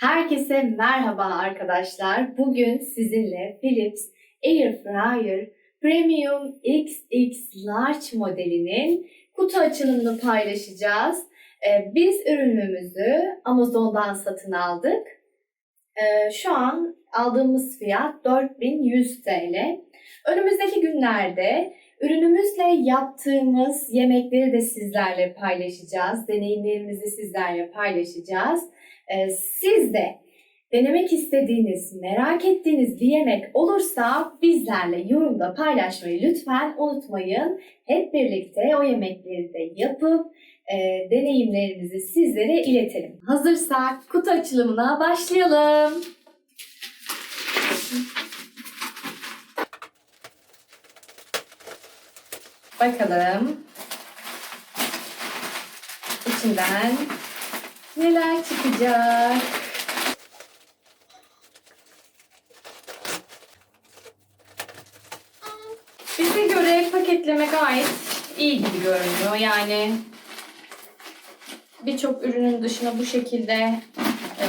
Herkese merhaba arkadaşlar. Bugün sizinle Philips Airfryer Premium XX Large modelinin kutu açılımını paylaşacağız. Ee, Biz ürünümüzü Amazon'dan satın aldık. Ee, Şu an aldığımız fiyat 4100 TL. Önümüzdeki günlerde ürünümüzle yaptığımız yemekleri de sizlerle paylaşacağız. Deneyimlerimizi sizlerle paylaşacağız. Ee, Siz de denemek istediğiniz, merak ettiğiniz bir yemek olursa bizlerle yorumda paylaşmayı lütfen unutmayın. Hep birlikte o yemekleri de yapıp e, deneyimlerimizi sizlere iletelim. Hazırsak kutu açılımına başlayalım. Bakalım içinden neler çıkacak. Bize göre paketleme gayet iyi gibi görünüyor. Yani birçok ürünün dışına bu şekilde e,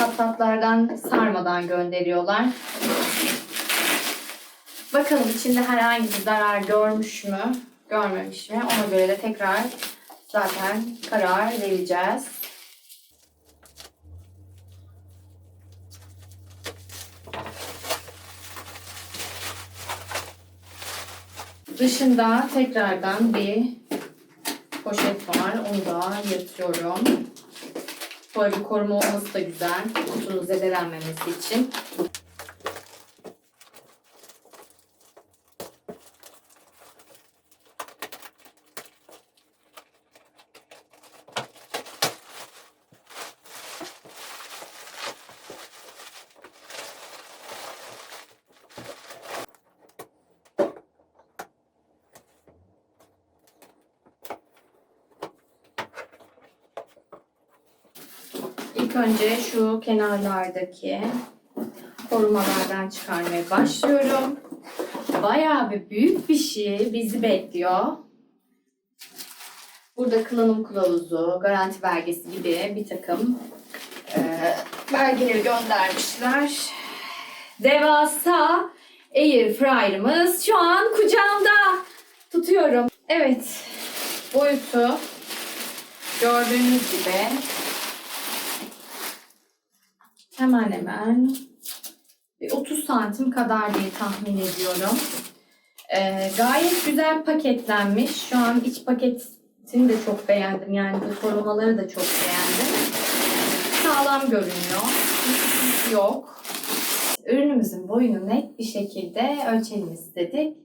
kapaklardan sarmadan gönderiyorlar. Bakalım içinde herhangi bir zarar görmüş mü, görmemiş mi? Ona göre de tekrar zaten karar vereceğiz. Dışında tekrardan bir poşet var. Onu da yırtıyorum. Böyle bir koruma olması da güzel. Kutunun zedelenmemesi için. Önce şu kenarlardaki korumalardan çıkarmaya başlıyorum. Bayağı bir büyük bir şey bizi bekliyor. Burada kullanım kılavuzu, garanti belgesi gibi bir takım e, belgeleri göndermişler. Devasa air fryer'ımız şu an kucağımda. Tutuyorum. Evet. Boyutu gördüğünüz gibi hemen hemen bir 30 santim kadar diye tahmin ediyorum. Ee, gayet güzel paketlenmiş. Şu an iç paketini de çok beğendim. Yani bu korumaları da çok beğendim. Sağlam görünüyor. Hiç yok. Ürünümüzün boyunu net bir şekilde ölçelim istedik.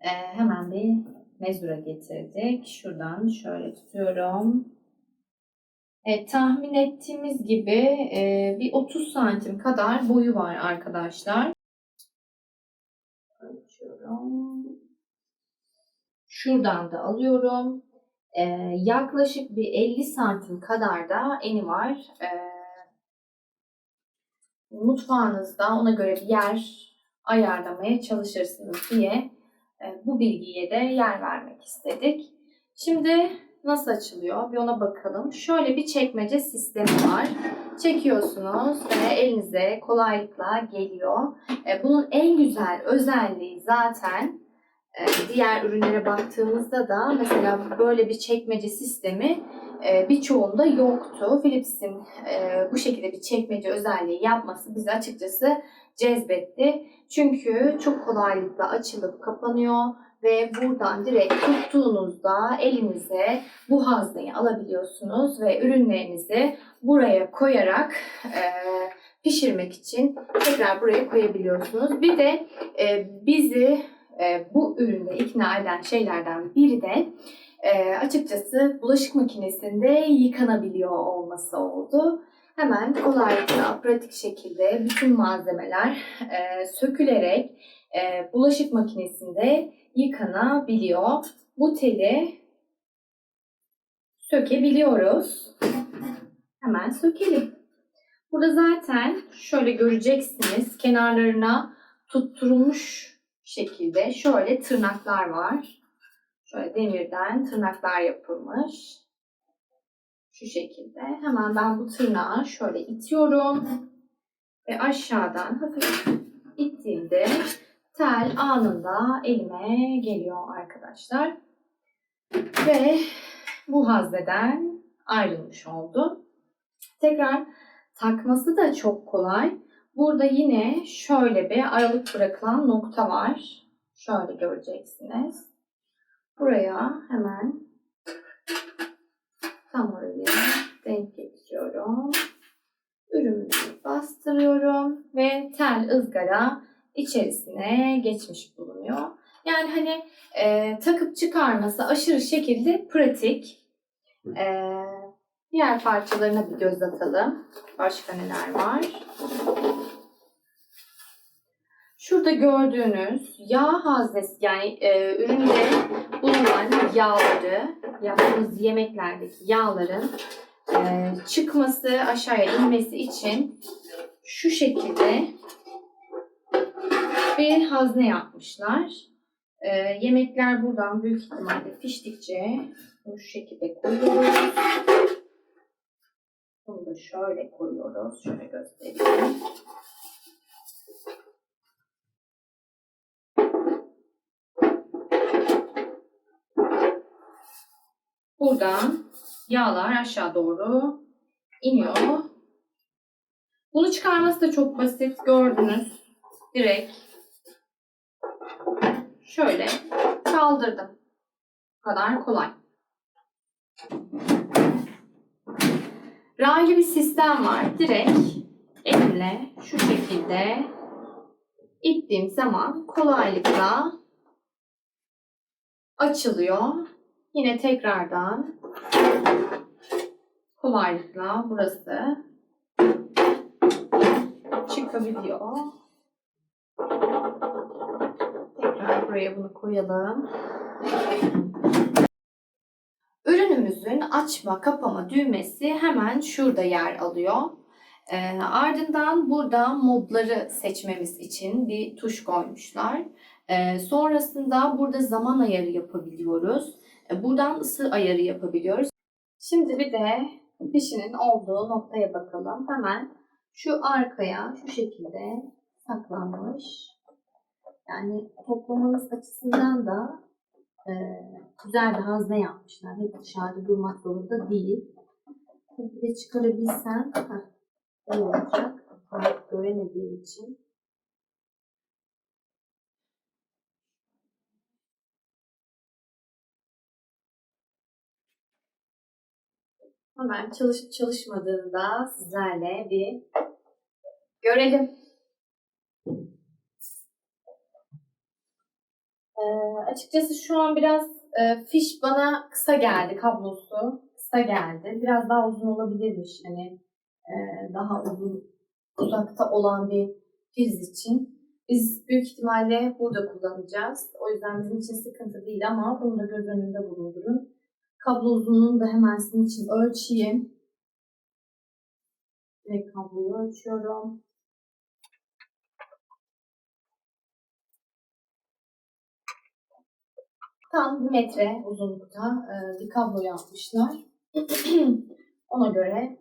Ee, hemen bir mezura getirdik. Şuradan şöyle tutuyorum. Evet, tahmin ettiğimiz gibi e, bir 30 santim kadar boyu var arkadaşlar. Ölçüyorum. Şuradan da alıyorum. E, yaklaşık bir 50 santim kadar da eni var. E, mutfağınızda ona göre bir yer ayarlamaya çalışırsınız diye e, bu bilgiye de yer vermek istedik. Şimdi nasıl açılıyor? Bir ona bakalım. Şöyle bir çekmece sistemi var. Çekiyorsunuz ve elinize kolaylıkla geliyor. E, Bunun en güzel özelliği zaten e, diğer ürünlere baktığımızda da mesela böyle bir çekmece sistemi e, birçoğunda yoktu. Philips'in bu şekilde bir çekmece özelliği yapması bizi açıkçası cezbetti. Çünkü çok kolaylıkla açılıp kapanıyor ve buradan direkt tuttuğunuzda elinize bu hazneyi alabiliyorsunuz ve ürünlerinizi buraya koyarak e, pişirmek için tekrar buraya koyabiliyorsunuz. Bir de e, bizi e, bu üründe ikna eden şeylerden biri de e, açıkçası bulaşık makinesinde yıkanabiliyor olması oldu. Hemen kolaylıkla pratik şekilde bütün malzemeler e, sökülerek e, bulaşık makinesinde yıkanabiliyor. Bu teli sökebiliyoruz. Hemen sökelim. Burada zaten şöyle göreceksiniz kenarlarına tutturulmuş şekilde şöyle tırnaklar var. Şöyle demirden tırnaklar yapılmış. Şu şekilde. Hemen ben bu tırnağı şöyle itiyorum. Ve aşağıdan hafif ittiğimde tel anında elime geliyor arkadaşlar. Ve bu hazneden ayrılmış oldu. Tekrar takması da çok kolay. Burada yine şöyle bir aralık bırakılan nokta var. Şöyle göreceksiniz. Buraya hemen tam orayı denk getiriyorum. Ürünü bastırıyorum ve tel ızgara içerisine geçmiş bulunuyor. Yani hani e, takıp çıkarması aşırı şekilde pratik. E, diğer parçalarına bir göz atalım. Başka neler var? Şurada gördüğünüz yağ haznesi yani e, üründe bulunan yağları, yaptığımız yemeklerdeki yağların e, çıkması, aşağıya inmesi için şu şekilde bir hazne yapmışlar. E, yemekler buradan büyük ihtimalle piştikçe şu şekilde koyuyoruz. Bunu da şöyle koyuyoruz. Şöyle göstereyim. Buradan yağlar aşağı doğru iniyor. Bunu çıkarması da çok basit. Gördünüz. Direkt şöyle kaldırdım. Bu kadar kolay. Raylı bir sistem var. Direkt elimle şu şekilde ittiğim zaman kolaylıkla açılıyor. Yine tekrardan kolaylıkla burası çıkabiliyor. Buraya bunu koyalım. Ürünümüzün açma kapama düğmesi hemen şurada yer alıyor. Ee, ardından burada modları seçmemiz için bir tuş koymuşlar. Ee, sonrasında burada zaman ayarı yapabiliyoruz. Ee, buradan ısı ayarı yapabiliyoruz. Şimdi bir de fişinin olduğu noktaya bakalım. Hemen şu arkaya şu şekilde saklanmış. Yani toplamanız açısından da e, güzel bir hazne yapmışlar. Hep dışarıda durmak zorunda değil. Bir de çıkarabilsen heh, iyi olacak. Tam göremediğim için. Hemen çalışıp çalışmadığını da sizlerle bir görelim. Açıkçası şu an biraz e, fiş bana kısa geldi kablosu. Kısa geldi. Biraz daha uzun olabilirmiş. Hani e, daha uzun uzakta olan bir priz için. Biz büyük ihtimalle burada kullanacağız. O yüzden bizim için sıkıntı değil ama bunu da göz önünde bulundurun. Kablo uzunluğunu da hemen sizin için ölçeyim. Direkt kabloyu ölçüyorum. Tam bir metre uzunlukta e, bir kablo yapmışlar. Ona göre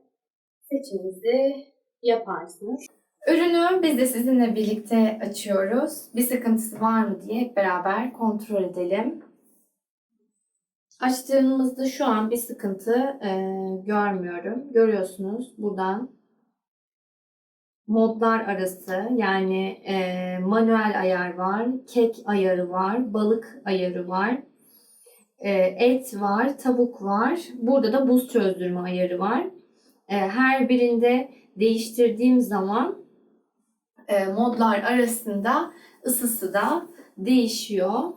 seçiminizi yaparsınız. Ürünü biz de sizinle birlikte açıyoruz. Bir sıkıntısı var mı diye hep beraber kontrol edelim. Açtığımızda şu an bir sıkıntı e, görmüyorum. Görüyorsunuz buradan modlar arası yani e, manuel ayar var, kek ayarı var, balık ayarı var, e, et var, tavuk var. Burada da buz çözdürme ayarı var. E, her birinde değiştirdiğim zaman e, modlar arasında ısısı da değişiyor.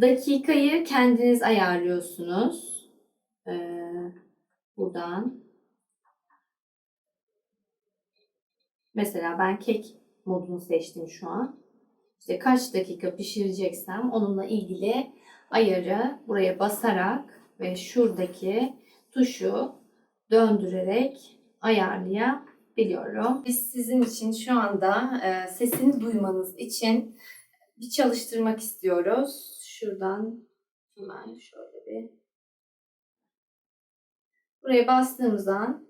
Dakikayı kendiniz ayarlıyorsunuz. Ee, buradan. Mesela ben kek modunu seçtim şu an. İşte kaç dakika pişireceksem onunla ilgili ayarı buraya basarak ve şuradaki tuşu döndürerek ayarlayabiliyorum. Biz sizin için şu anda e, sesini duymanız için bir çalıştırmak istiyoruz. Şuradan hemen şöyle bir Buraya bastığımız an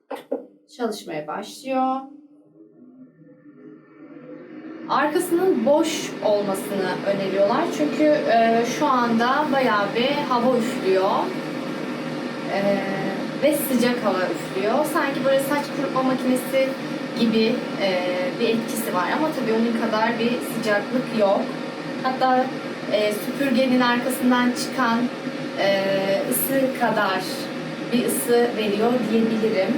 çalışmaya başlıyor. Arkasının boş olmasını öneriyorlar. Çünkü e, şu anda bayağı bir hava üflüyor. E, ve sıcak hava üflüyor. Sanki böyle saç kurutma makinesi gibi e, bir etkisi var. Ama tabii onun kadar bir sıcaklık yok. Hatta e, süpürgenin arkasından çıkan e, ısı kadar bir ısı veriyor diyebilirim.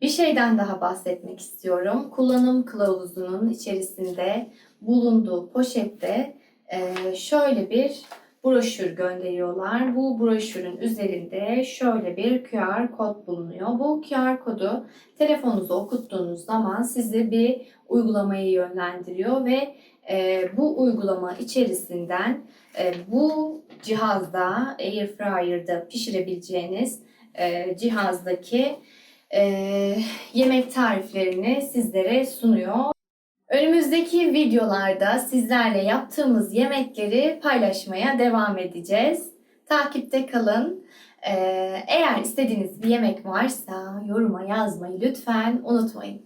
Bir şeyden daha bahsetmek istiyorum. Kullanım kılavuzunun içerisinde bulunduğu poşette e, şöyle bir broşür gönderiyorlar. Bu broşürün üzerinde şöyle bir QR kod bulunuyor. Bu QR kodu telefonunuza okuttuğunuz zaman sizi bir uygulamaya yönlendiriyor ve e, bu uygulama içerisinden e, bu cihazda Airfryer'da pişirebileceğiniz e, cihazdaki yemek tariflerini sizlere sunuyor. Önümüzdeki videolarda sizlerle yaptığımız yemekleri paylaşmaya devam edeceğiz. Takipte kalın. Ee, eğer istediğiniz bir yemek varsa yoruma yazmayı lütfen unutmayın.